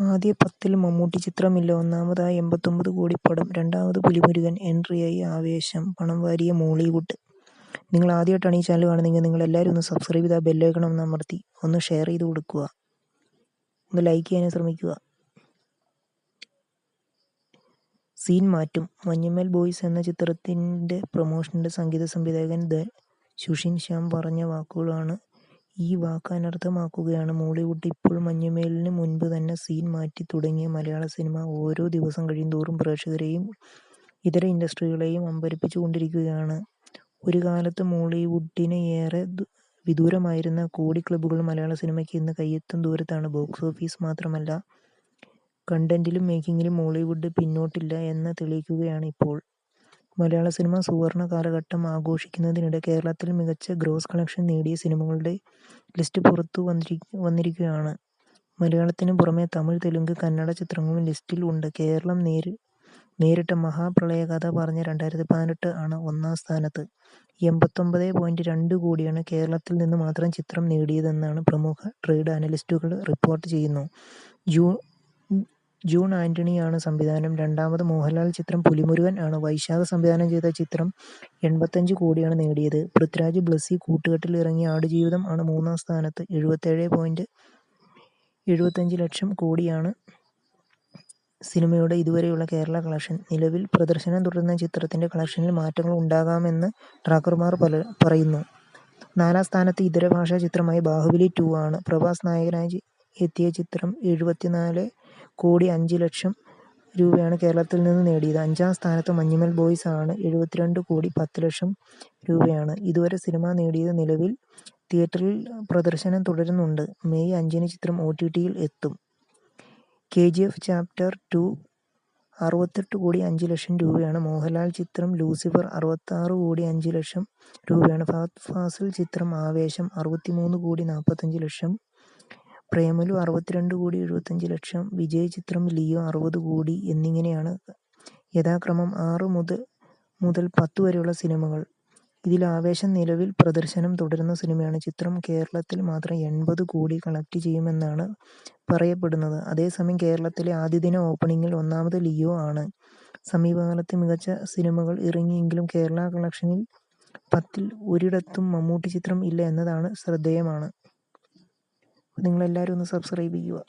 ആദ്യ പത്തിൽ മമ്മൂട്ടി ചിത്രമില്ല. ഒന്നാമതായി എൺപത്തൊമ്പത് കോടി പടം. രണ്ടാമത് പുലിമുരുകൻ. എൻട്രിയായി ആവേശം. പണം വാരിയ മോളിവുഡ്. നിങ്ങൾ ആദ്യമായിട്ടാണ് ഈ ചാനൽ കാണുന്നതെങ്കിൽ നിങ്ങൾ എല്ലാവരും ഒന്ന് സബ്സ്ക്രൈബ് ചെയ്ത് ആ ബെല്ലൈക്കൺ ഒന്ന് അമർത്തി ഒന്ന് ഷെയർ ചെയ്ത് കൊടുക്കുക. ഒന്ന് ലൈക്ക് ചെയ്യാനും ശ്രമിക്കുക. സീൻ മാറ്റും. മഞ്ഞുമൽ ബോയ്സ് എന്ന ചിത്രത്തിന്റെ പ്രൊമോഷന്റെ സംഗീത സംവിധായകൻ ദ സുഷിൻ ശ്യാം പറഞ്ഞ വാക്കുകളാണ്. ഈ വാക്ക് അനർത്ഥമാക്കുകയാണ് മോളിവുഡ്. ഇപ്പോൾ മഞ്ഞുമേലിന് മുൻപ് തന്നെ സീൻ മാറ്റി തുടങ്ങിയ മലയാള സിനിമ ഓരോ ദിവസം കഴിയുന്തോറും പ്രേക്ഷകരെയും ഇതര ഇൻഡസ്ട്രികളെയും അമ്പരപ്പിച്ചു കൊണ്ടിരിക്കുകയാണ്. ഒരു കാലത്ത് മോളിവുഡിന് ഏറെ വിദൂരമായിരുന്ന കോടി ക്ലബ്ബുകൾ മലയാള സിനിമയ്ക്ക് ഇന്ന് കയ്യെത്തും ദൂരത്താണ്. ബോക്സ് ഓഫീസ് മാത്രമല്ല കണ്ടന്റിലും മേക്കിങ്ങിലും മോളിവുഡ് പിന്നോട്ടില്ല എന്ന് തെളിയിക്കുകയാണ് ഇപ്പോൾ. മലയാള സിനിമ സുവർണ കാലഘട്ടം ആഘോഷിക്കുന്നതിനിടെ കേരളത്തിൽ മികച്ച ഗ്രോസ് കളക്ഷൻ നേടിയ സിനിമകളുടെ ലിസ്റ്റ് പുറത്തു വന്നിരിക്കുകയാണ്. മലയാളത്തിനു പുറമെ തമിഴ്, തെലുങ്ക്, കന്നഡ ചിത്രങ്ങളും ലിസ്റ്റിൽ ഉണ്ട്. കേരളം നേരിട്ട മഹാപ്രളയകഥ പറഞ്ഞ രണ്ടായിരത്തി പതിനെട്ട് ആണ് ഒന്നാം സ്ഥാനത്ത്. എൺപത്തൊമ്പതേ പോയിന്റ് രണ്ട് കോടിയാണ് കേരളത്തിൽ നിന്ന് മാത്രം ചിത്രം നേടിയതെന്നാണ് പ്രമുഖ ട്രേഡ് അനലിസ്റ്റുകൾ റിപ്പോർട്ട് ചെയ്യുന്നു. ജൂൺ ആന്റണിയാണ് സംവിധാനം. രണ്ടാമത് മോഹൻലാൽ ചിത്രം പുലിമുരുകൻ ആണ്. വൈശാഖ് സംവിധാനം ചെയ്ത ചിത്രം എൺപത്തഞ്ച് കോടിയാണ് നേടിയത്. പൃഥ്വിരാജ്, ബ്ലസ്സി കൂട്ടുകെട്ടിൽ ഇറങ്ങിയ ആടുജീവിതം ആണ് മൂന്നാം സ്ഥാനത്ത്. എഴുപത്തേഴേ പോയിന്റ് എഴുപത്തഞ്ച് ലക്ഷം കോടിയാണ് സിനിമയുടെ ഇതുവരെയുള്ള കേരള കളക്ഷൻ. നിലവിൽ പ്രദർശനം തുടരുന്ന ചിത്രത്തിന്റെ കളക്ഷനിൽ മാറ്റങ്ങൾ ഉണ്ടാകാമെന്ന് ട്രാക്കർമാർ പറയുന്നു. നാലാം സ്ഥാനത്ത് ഇതര ഭാഷാ ചിത്രമായ ബാഹുബലി ടു ആണ്. പ്രഭാസ് നായകനായി എത്തിയ ചിത്രം എഴുപത്തിനാലേ കോടി അഞ്ച് ലക്ഷം രൂപയാണ് കേരളത്തിൽ നിന്ന് നേടിയത്. അഞ്ചാം സ്ഥാനത്ത് മഞ്ഞുമൽ ബോയ്സ് ആണ്. എഴുപത്തിരണ്ട് കോടി പത്ത് ലക്ഷം രൂപയാണ് ഇതുവരെ സിനിമ നേടിയത്. നിലവിൽ തിയേറ്ററിൽ പ്രദർശനം തുടരുന്നുണ്ട്. മെയ് അഞ്ചിന് ചിത്രം ഒടിടിയിൽ എത്തും. കെജിഎഫ് ചാപ്റ്റർ ടു അറുപത്തെട്ട് കോടി അഞ്ച് ലക്ഷം രൂപയാണ്. മോഹൻലാൽ ചിത്രം ലൂസിഫർ അറുപത്താറ് കോടി അഞ്ച് ലക്ഷം രൂപയാണ്. ഫഹദ് ഫാസിൽ ചിത്രം ആവേശം അറുപത്തിമൂന്ന് കോടി നാൽപ്പത്തഞ്ച് ലക്ഷം. പ്രേമലു അറുപത്തിരണ്ട് കോടി എഴുപത്തഞ്ച് ലക്ഷം. വിജയ് ചിത്രം ലിയോ അറുപത് കോടി എന്നിങ്ങനെയാണ് യഥാക്രമം ആറ് മുതൽ പത്ത് വരെയുള്ള സിനിമകൾ. ഇതിൽ ആവേശം നിലവിൽ പ്രദർശനം തുടരുന്ന സിനിമയാണ്. ചിത്രം കേരളത്തിൽ മാത്രം എൺപത് കോടി കളക്ട് ചെയ്യുമെന്നാണ് പറയപ്പെടുന്നത്. അതേസമയം കേരളത്തിലെ ആദ്യദിന ഓപ്പണിങ്ങിൽ ഒന്നാമത് ലിയോ ആണ്. സമീപകാലത്ത് മികച്ച സിനിമകൾ ഇറങ്ങിയെങ്കിലും കേരള കളക്ഷനിൽ പത്തിൽ ഒരിടത്തും മമ്മൂട്ടി ചിത്രം ഇല്ല എന്നതാണ് ശ്രദ്ധേയമാണ്. നിങ്ങൾ എല്ലാവരും ഒന്ന് സബ്സ്ക്രൈബ് ചെയ്യുക.